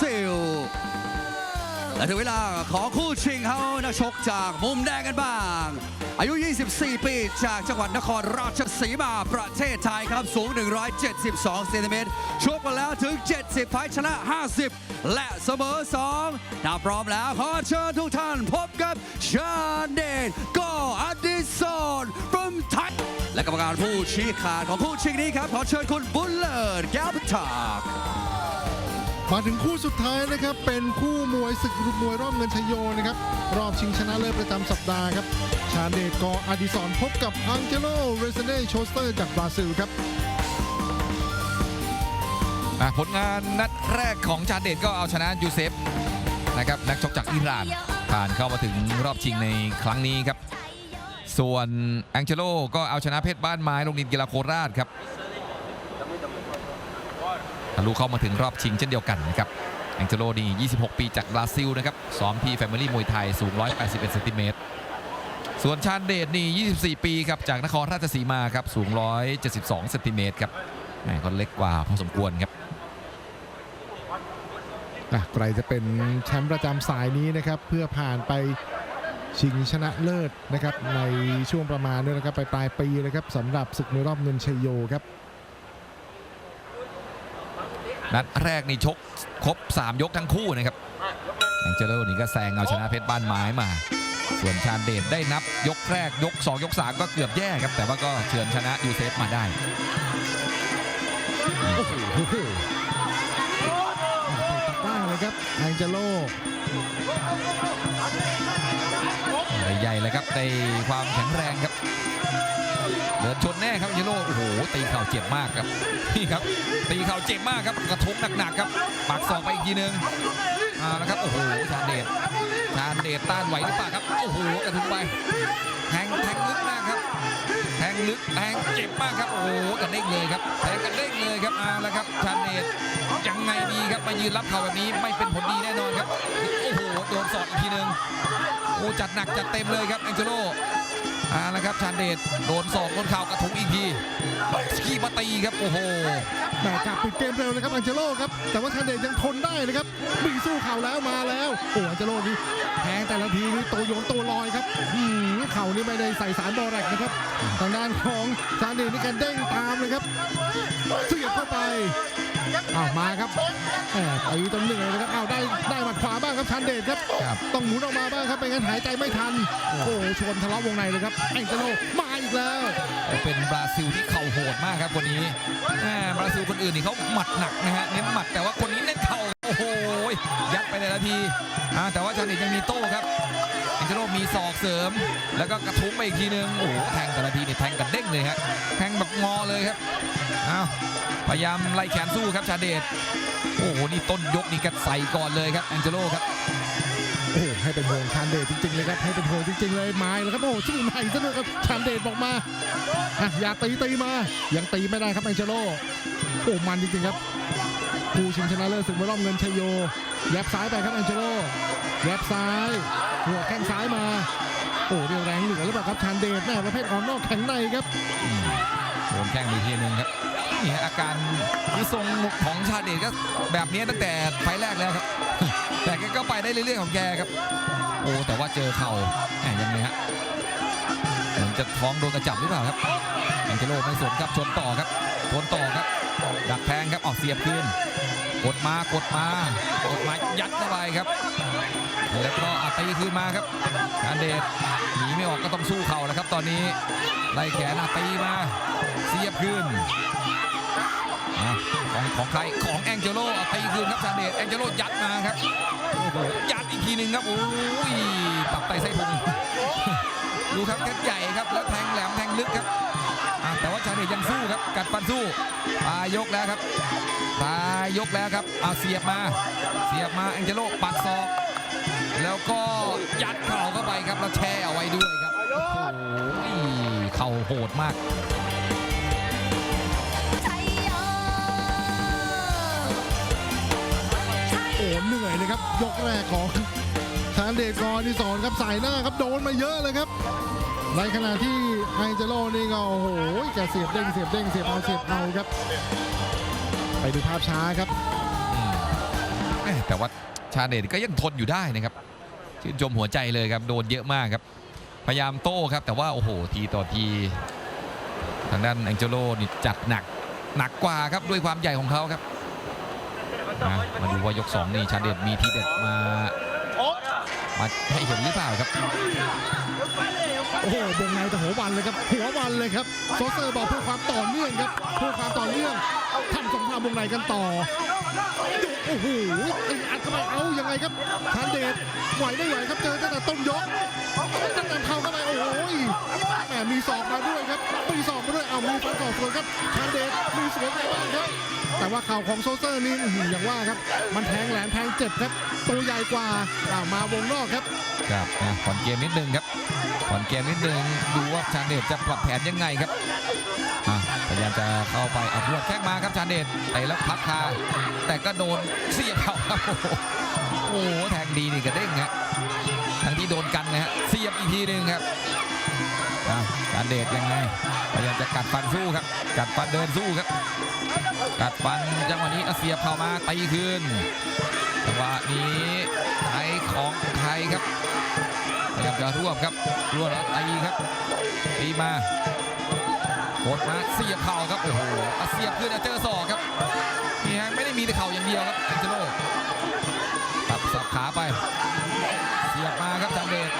ซิล และถึงเวลาของคู่ชิงเขานักชกจากมุมแดงกันบ้าง อายุ 24 ปีจากจังหวัดนครราชสีมาประเทศไทยครับ สูง 172เซนติเมตรชกมาแล้วถึง 70ไฟชนะ 50 และเสมอ 2 ถ้าพร้อมแล้ว ขอเชิญทุกท่านพบกับชาเดนกออดิสอน from Thai และกรรมการผู้ชี้ขาดของคู่ชิงนี้ครับ ขอเชิญคุณบุญเลิศแก้วพิทักษ์ มาถึงคู่สุดท้ายนะครับ เป็นคู่มวยศึกมวยรอบเงินชยโยนะครับ รอบชิงชนะเลิศประจำสัปดาห์ครับ ชาเดชกออดิสอนพบกับอังเจโลเรเซเน่โชสเตอร์จากบราซิลครับผลงานนัดแรกของชาเดชก็เอาชนะยูเซฟนะครับนักชกจากอิหร่านผ่านเข้ามาถึงรอบชิงในครั้งนี้ครับ ส่วนแองเจโลก็เอาชนะเพชรบ้านไม้โรงเรียนกีฬาโคราชครับ ทะลุเข้ามาถึงรอบชิงเช่นเดียวกันนะครับแองเจโลนี่26 ปีจากบราซิลนะครับซ้อมที่แฟมิลี่มวยไทยสูง 181เซนติเมตรส่วนชาญเดชนี่ 24 ปีครับจากนครราชสีมาครับสูง 172เซนติเมตรครับแม่ก็เล็กกว่าพอสมควรครับใครจะเป็นแชมป์ประจำสายนี้นะครับ เพื่อผ่านไปชิงชนะเลิศนะครับในช่วงประมาณนี้นะครับไปปลายปีนะครับสำหรับศึกมวยรอบเงินชยโยครับ นัดแรกนี่ชกครบ 3 ยกทั้งคู่นะครับแองเจโลนี่ก็แซงเอาชนะเพชรบ้านไม้มา ส่วนชาญเดชได้นับยกแรกยก 2 ยก 3 ก็เกือบแย่ครับ แต่ว่าก็เฉือนชนะยูเซฟมาได้ เลยครับแองเจโลใหญ่ๆเลยครับในความแข็งแรงครับเดินชนแน่ครับเจโลโอ้โหตีเข่าเจ็บมากครับนี่ครับ ตีเข่าเจ็บมากครับกระทุ้งหนักๆครับปักศอกไปอีกทีนึงอ่านะครับโอ้โหชาเดชชาเดชต้านไหวหรือเปล่าครับโอ้โหกระทุ้งไปแทงแทงลึกมากครับ ลึกแทงเจ็บมากครับ โอ้โหกันเด้งเลยครับแทงกันเด้งเลยครับเอาละครับชาญเดชยังไงดีครับมายืนรับเข่าแบบนี้ไม่เป็นผลดีแน่นอนครับ โอ้โหโดนสอดอีกทีหนึ่งโอ้จัดหนักจัดเต็มเลยครับแองเจโลเอาละครับชาญเดชโดนสอกโดนเข่ากระทุ้งอีกทีขี้มาตีครับโอ้โห แหม่กลับปิดเกมเร็วเลยครับอังเจโลครับ แต่ว่าทันเดชยังทนได้นะครับบีสู้เข่าแล้วมาแล้ว โอ้อังเจโลนี่แพ้แต่ละทีนี่ตัวโยนตัวลอยครับอืมเข่านี่ไม่ได้ใส่สารบอแรกนะครับ ทางด้านของทันเดชนี่กันเด้งตามเลยครับเสียบเข้าไป อ้าวมาครับแหมตีจนเหนื่อยเลยครับอ้าวได้ได้หมัดขวาบ้างครับชาเดชครับครับ ต้องหมุนออกมาบ้างครับไม่งั้นหายใจไม่ทัน โอ้โหชนทะเลาะวงในเลยครับอังเจโลมาอีกแล้ว เป็นบราซิลที่เข่าโหดมากครับคนนี้แหม่บราซิลคนอื่นนี่เขาหมัดหนักนะฮะเน้นหมัดแต่ว่าคนนี้เน้นเข่าโอ้โหยัดไปแต่ละทีอ่าแต่ว่าชาญเดชยังมีโต้ครับแองเจโลมีศอกเสริม แล้วก็กระทุ้งไปอีกทีนึงโอ้โหแทงแต่ละทีนี่แทงกระเด้งเลยฮะแทงแบบงอเลยครับ อ้าวพยายามไล่แขนสู้ครับชาเดชโอ้โหนี่ต้นยกนี่กัดใส่ก่อนเลยครับแองเจโลครับโอ้โหให้เป็นห่วงชานเดชจริงๆเลยครับให้เป็นห่วงจริงๆเลยไม้แล้วครับโอ้โหสู้ใหม่ซะด้วยครับชานเดชบอกมาอะอย่าตีตีมายังตีไม่ได้ครับแองเจโลโอ้มันจริงๆครับผู้ชิงชนะเลิศศึกมวยรอบเงินชยโยแยบซ้ายไปครับแองเจโลแยบซ้ายหัวแข้งซ้ายมาโอ้เรียวแรงเหลือหรือเปล่าครับชานเดชแม่ประเภทออกนอกแข็งในครับโดนแข้งไปทีนึงครับ นี่อาการคือทรงของชาเดชก็แบบนี้ตั้งแต่ไฟแรกแล้วครับ แต่แกก็ไปได้เรื่อยๆของแกครับ โอ้แต่ว่าเจอเข่าแหมยังไงฮะเหมือนจะท้องโดนกระจับหรือเปล่าครับแองเจโลไม่สนครับชนต่อครับชนต่อครับ ดักแทงครับออกเสียบคืนกดมากดมากดมายัดเข้าไปครับ แล้วก็อาตีคืนมาครับกาเดชหนีไม่ออกก็ต้องสู้เข่าแล้วครับ ตอนนี้ไล่แขนอาตีมาเสียบคืน ของของใครของแองเจโลตีคืนครับชาเดชแองเจโลยัดมาครับโอ้โหยัดอีกทีหนึ่งครับโอ้ยตับไตไส้พุงดูครับแค่ใหญ่ครับแล้วแทงแหลมแทงลึกครับแต่ว่าชาเดชยังสู้ครับกัดฟันสู้ปลายยกแล้วครับปลายยกแล้วครับเอาเสียบมา เสียบมาแองเจโลปัดศอกแล้วก็ยัดเข่าเข้าไปครับแล้วแช่เอาไว้ด้วยครับโอ้โหเข่าโหดมาก ยกแรกของชานเดชกอที่สอนครับสายหน้าครับโดนมาเยอะเลยครับ ในขณะที่ไอเจโร่นี่ก็โอ้โหแกเสียบเด้งเสียบเด้งเสียบเอาเสียบเอาครับ ไปดูภาพช้าครับแม่แต่ว่าชาเดชก็ยังทนอยู่ได้นะครับชื่นชมหัวใจเลยครับโดนเยอะมากครับ พยายามโต้ครับ แต่ว่าโอ้โหทีต่อที ทางด้านแองเจโลนี่จัดหนักหนักกว่าครับด้วยความใหญ่ของเขาครับ นะมาดูว่ายกสองนี่ชาเดชมีทีเด็ดมามาให้เห็นหรือเปล่าครับโอ้โหวงในแต่หัววันเลยครับ หัววันเลยครับโซเซอร์บอกเพื่อความต่อเนื่องครับเพื่อความต่อเนื่องทำสงครามวงในกันต่อโอ้โหตีอัดเข้าไปเอายังไงครับชานเดชไหวไม่ไหวครับเจอตั้งแต่ต้นยกตั้งแต่เข้าเข้าไปโอ้โหแหมมีศอกมาด้วยครับมีศอกมาด้วยเอามีฟันศอกสวนครับชานเดชมีสวนไปบ้างครับแต่ว่าเข่าของโซเซอร์นี่อย่างว่าครับ มันแทงแหลมแทงเจ็บครับตัวใหญ่กว่าอ่ามาวงนอกครับครับนะผ่อนเกมนิดนึงครับผ่อนเกมนิดนึงดูว่าชาเดชจะปรับแผนยังไงครับอะ พยายามจะเข้าไปเอาพวดแข้งมาครับชาเดชไต่แล้วพักคาแต่ก็โดนเสียบเขาโอ้โหแทงดีนี่กระเด้งฮะทั้งที่โดนกันนะฮะเสียบอีกทีหนึ่งครับชาเดชยังไงพยายามจะกัดฟันสู้ครับ กัดฟันเดินสู้ครับ กัดฟันจังหวะนี้เอาเสียบเข้ามาตีคืนจังหวะนี้ไทยของไทยครับพยายามจะรวบครับรวบแล้วตีครับตีมา ดมาเสียบเข่าครับโอ้โหเสียบขึ้นอะเจอศอกครับนี่ฮะไม่ได้มีแต่เข่าอย่างเดียวครับแองเจโลตับสับขาไป เสียบมาครับจันเดช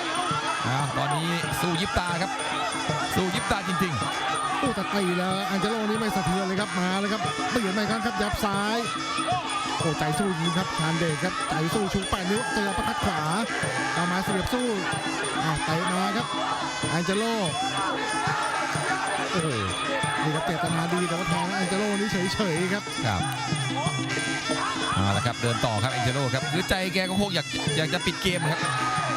อ้าวตอนนี้สู้ยิบตาครับ สู้ยิบตาจริงโอ้ตะตีแล้วอันเจโลนี้ไม่สะเทือนเลยครับมาเลยครับเปลี่ยนไปครั้งครับยับซ้าย โอ้ใจสู้จริงครับชานเดชครับใจสู้ชูแปดนิ้วเจอประคัดขวาเอามาเสียบสู้อะเตะมาครับอันเจโลโอ้โหนี่ครับเจตนาดีแต่ว่าแทงอันเจโลนี่เฉยๆครับๆครับเอาละครับเดินต่อครับแองเจโลครับคือใจแกก็คงอยากอยากจะปิดเกมครับ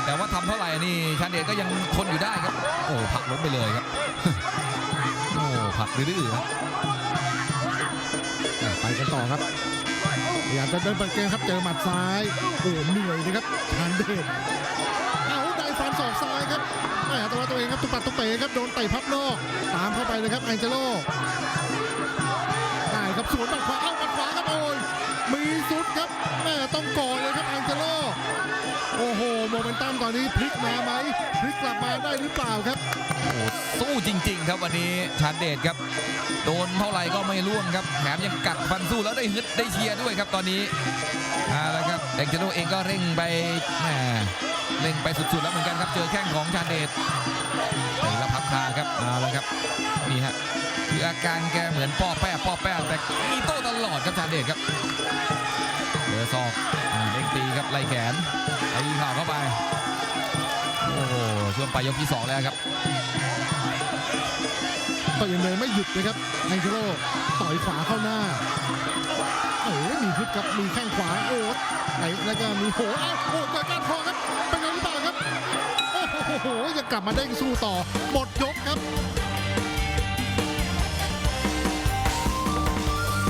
แต่ว่าทำเท่าไหร่นี่ชันเดชก็ยังทนอยู่ได้ครับ โอ้ผลักล้มไปเลยครับโอ้ผลักดื้อๆครับอะไปกันต่อครับพ ยายามจะเดินเปิดเกมครับเจอหมัดซ้ายโอ้เหนื่อยนะครับทานเดชเอาได้ฟันศอกซ้ายครับแหมแต่ว่าตัวเองครับตุกปัดตุกเป๋ครับโดนเตะพับนอกตามเข้าไปเลยครับแองเจโลได้ครับสวนหมัดขวาเอ้าหมัดขวาครับโอ้ย มีสุดครับแม่ต้องก่อนเลยครับแองเจโลโอ้โหโมเมนตัมตอนนี้พลิกมาไหมพลิกกลับมาได้หรือเปล่าครับโอ้โหสู้จริง ๆ ครับวันนี้ชันเดชครับ โดนเท่าไหร่ก็ไม่ร่วงครับแถมยังกัดฟันสู้แล้วได้ฮึดได้เชียร์ด้วยครับตอนนี้เอาละครับแองเจโลเองก็เร่งไปแหมเร่งไปสุดๆแล้วเหมือนกันครับเจอแข้งของชาเดช แล้วพับคาครับเอาละครับนี่ฮะคืออาการแกเหมือนป้อแป้ป้อแป้แต่มีโต้ตลอดครับชาเดชครับเจอศอกอ่าเร่งตีครับไล่แขนตีข่าเข้าไปโอ้โหช่วงปลายยกที่สองแล้วครับก็ยังเดินไม่หยุดนะครับแองเจโลต่อยขวาเข้าหน้าโอ้มีฮึดครับมีแข้งขวาโอ้ยไอ้แล้วก็มีโหอ้าโอ้เกิดการคอครับเป็นไงหรือเปล่า อ้โหยังกลับมาเด้งสู้ต่อ หมดยกครับ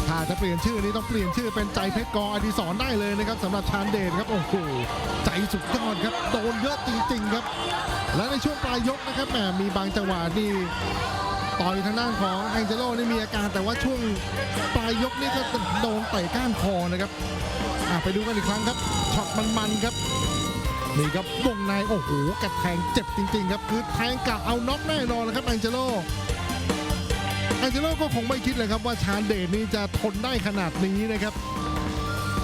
ถ้าจะเปลี่ยนชื่อนี้ต้องเปลี่ยนชื่อเป็นใจเพชรกออดิศรได้เลยนะครับสำหรับชานเดชครับโอ้โหใจสุดยอดครับโดนเยอะจริงๆครับ และในช่วงปลายยกนะครับแหมมีบางจังหวะนี่ต่อยทางด้านของแองเจโลนี่มีอาการแต่ว่าช่วงปลายยกนี่ก็โดนเตะก้านคอนะครับไปดูกันอีกครั้งครับช็อตมันๆครับ นี่ครับวงในโอ้โหกระแทงเจ็บจริง ๆ ครับ คือแทงกะเอาน็อกแน่นอนเลยครับแองเจโลแองเจโลก็คงไม่คิดเลยครับว่าชานเดชนี่จะทนได้ขนาดนี้นะครับ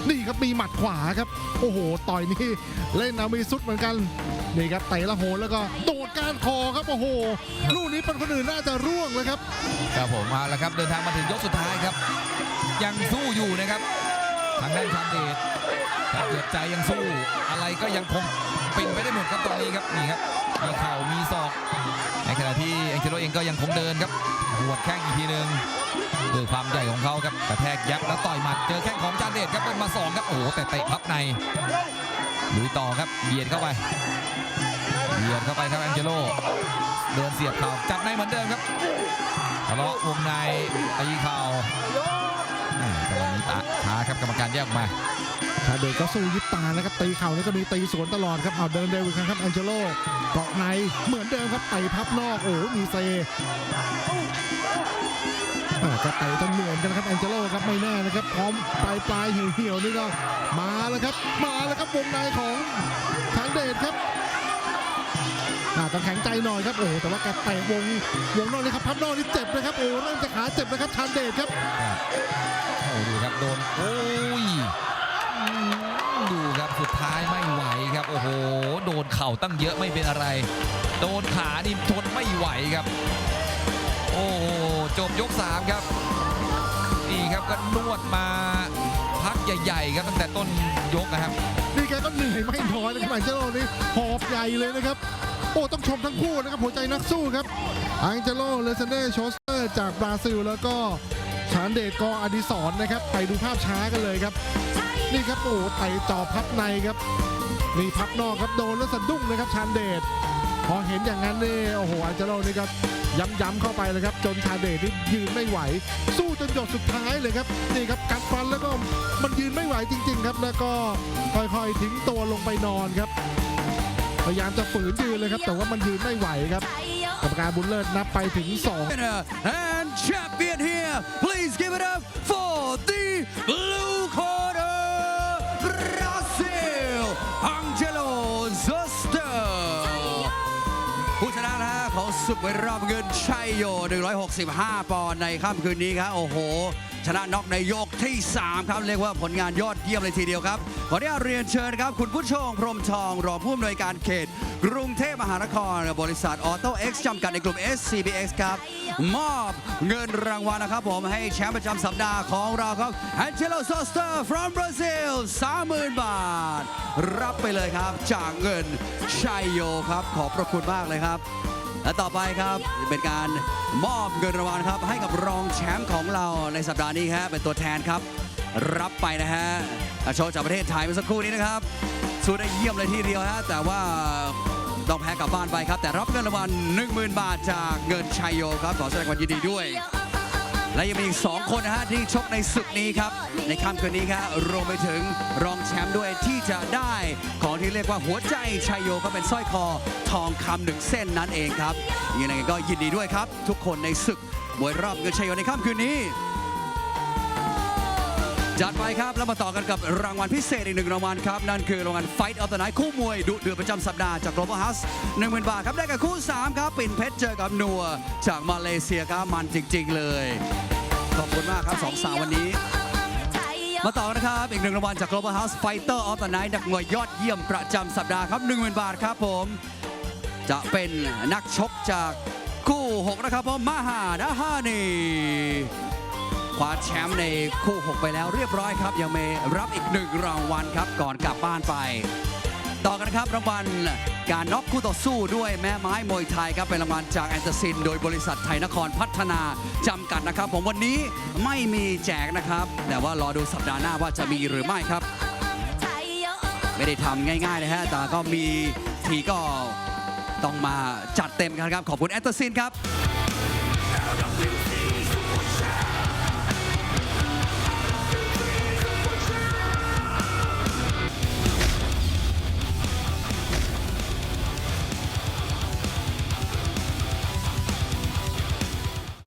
นี่ครับมีหมัดขวาครับ โอ้โห ต่อยนี่เล่นเอามีซุดเหมือนกันนี่ครับเตะละโหนแล้วก็โดดกานคอครับโอ้โหลูกนี้เป็นคนอื่นน่าจะร่วงเลยครับ ครับผมมาแล้วครับเดินทางมาถึงยกสุดท้ายครับ ยังสู้อยู่นะครับ ทางด้านชันเดชถ้าเกิดใจยังสู้ อะไรก็ยังคงเป็นไปได้หมดครับตอนนี้ครับนี่ครับมีเข่ามีศอกในขณะที่แองเจโลเองก็ยังคงเดินครับหัวดแข้งอีกทีหนึ่งด้วยความใหญ่ของเขาครับกระแทกยับแล้วต่อยหมัดเจอแข้งของจาเดชครับเป็นมาสองครับโอ้โหแต่เตะพับในลุยต่อครับเบียดเข้าไปเบียดเข้าไปครับแองเจโลเดินเสียบเข่าจับในเหมือนเดิมครับทะเลาะวงในตีเข่า ช้าครับกรรมการแยกมาชาเดชก็สู้ยิบตานะครับตีเข่านี่ก็มีตีสวนตลอดครับเอาเดินเร็วอีกครั้งครับแองเจโลเกาะในเหมือนเดิมครับไต่พับนอกโอ้มีเซอ่าก็เตะจนเหนื่อยกันครับแองเจโลครับไม่แน่นะครับพร้อมปลายปลายเหี่ยวๆนี่ก็มาแล้วครับ มาแล้วครับวงในของทางเดชครับ ต้องแข็งใจหน่อยครับโอ้โหแต่ว่าแกเตะวงวงนอกนี่ครับพับนอกนี่เจ็บนะครับโอ้เริ่มจะขาเจ็บนะครับทางเดชครับโอ้ดูครับโดนโอ้ยอืมดูครับสุดท้ายไม่ไหวครับโอ้โหโดนเข่าตั้งเยอะไม่เป็นอะไร โดนขานี่ทนไม่ไหวครับ โอ้โหจบยก3ครับนี่ครับก็นวดมาพักใหญ่ๆครับตั้งแต่ต้นยกนะครับนี่แกก็เหนื่อยไม่น้อยนะครับแองเจโลนี่หอบใหญ่เลยนะครับ โอ้ต้องชมทั้งคู่นะครับหัวใจนักสู้ครับแองเจโลเลเซเน่โชสเตอร์จากบราซิล แล้วก็ชานเดชกออดิศรนะครับ ไปดูภาพช้ากันเลยครับ นี่ครับโอ้ไต่จ่อพับในครับนี่พับนอกครับโดนแล้วสะดุ้งนะครับชานเดชพอเห็นอย่างนั้นนี่โอ้โหแองเจโลนี่ก็ย้ำๆเข้าไปเลยครับ จนชานเดชนี่ยืนไม่ไหว สู้จนหยดสุดท้ายเลยครับนี่ครับกัดฟันแล้วก็มันยืนไม่ไหวจริง ๆ ครับ แล้วก็ค่อยๆทิ้งตัวลงไปนอนครับ พยายามจะฝืนยืนเลยครับ แต่ว่ามันยืนไม่ไหวครับกรรมการบุญเลิศนับไปถึง2 and champion here. Please give it up for the blue ศึกมวยรอบเงินชัยโย 165 ปอนด์ในค่ำคืนนี้ครับ โอ้โห ชนะน็อกในยกที่ 3 ครับ เรียกว่าผลงานยอดเยี่ยมเลยทีเดียวครับ ขออนุญาตเรียนเชิญครับ คุณผู้ชมพรมทอง รองผู้อำนวยการเขต กรุงเทพมหานคร บริษัทออโต้เอ็กซ์จำกัดในกลุ่ม SCBX ครับ มอบเงินรางวัลนะครับผมให้แชมป์ประจำสัปดาห์ของเราครับ Angelo Soster from Brazil 30,000 บาท รับไปเลยครับ จากเงินชัยโยครับ ขอบพระคุณมากเลยครับ และต่อไปครับเป็นการมอบเงินรางวัลครับให้กับรองแชมป์ของเราในสัปดาห์นี้ครับเป็นตัวแทนครับ รับไปนะฮะโชว์จากประเทศไทยเมื่อสักครู่นี้นะครับสู้ได้เยี่ยมเลยทีเดียวฮะแต่ว่าต้องแพ้กลับบ้านไปครับ แต่รับเงินรางวัล10,000 บาทจากเงินชัยโยครับขอแสดงความยินดีด้วย และยังมีอีก 2 คนนะฮะที่ชกในศึกนี้ครับ ในค่ำคืนนี้ครับรวมไปถึงรองแชมป์ด้วยที่จะได้ของที่เรียกว่าหัวใจชัยโยก็เป็นสร้อยคอทองคำหนึ่งเส้นนั่นเองครับยังไงก็ยินดีด้วยครับ ทุกคนในศึกมวยรอบเงินชัยโยในค่ำคืนนี้ จัดไปครับ แล้วมาต่อกันกับรางวัลพิเศษอีกหนึ่งรางวัลครับ นั่นคือรางวัล Fight of the Night คู่มวยดุเดือดประจำสัปดาห์จาก Global House 10,000 บาทครับ ได้กับคู่ 3 ครับปิ่นเพชรเจอกับนัว จากมาเลเซียครับ มันจริง ๆ เลย ขอบคุณมากครับสองสาววันนี้ มาต่อนะครับ อีกหนึ่งรางวัลจาก Global House Fighter of the Night นักมวยยอดเยี่ยมประจำสัปดาห์ครับ10,000 บาทครับผม จะเป็นนักชกจากคู่ 6 นะครับผมมาฮาดาฮานี คว้าแชมป์ในคู่ 6 ไปแล้วเรียบร้อยครับ ยังมีรับอีกหนึ่งรางวัลครับก่อนกลับบ้านไป ต่อกันครับรางวัลการน็อกคู่ต่อสู้ด้วยแม่ไม้มวยไทยครับเป็นรางวัลจากแอนเตอร์ซิน โดยบริษัทไทยนครพัฒนาจำกัดนะครับ ผมวันนี้ไม่มีแจกนะครับ แต่ว่ารอดูสัปดาห์หน้าว่าจะมีหรือไม่ครับ ไม่ได้ทำง่ายๆนะฮะแต่ก็มีทีก็ต้องมาจัดเต็มกันครับ ขอบคุณแอนเตอร์ซินครับ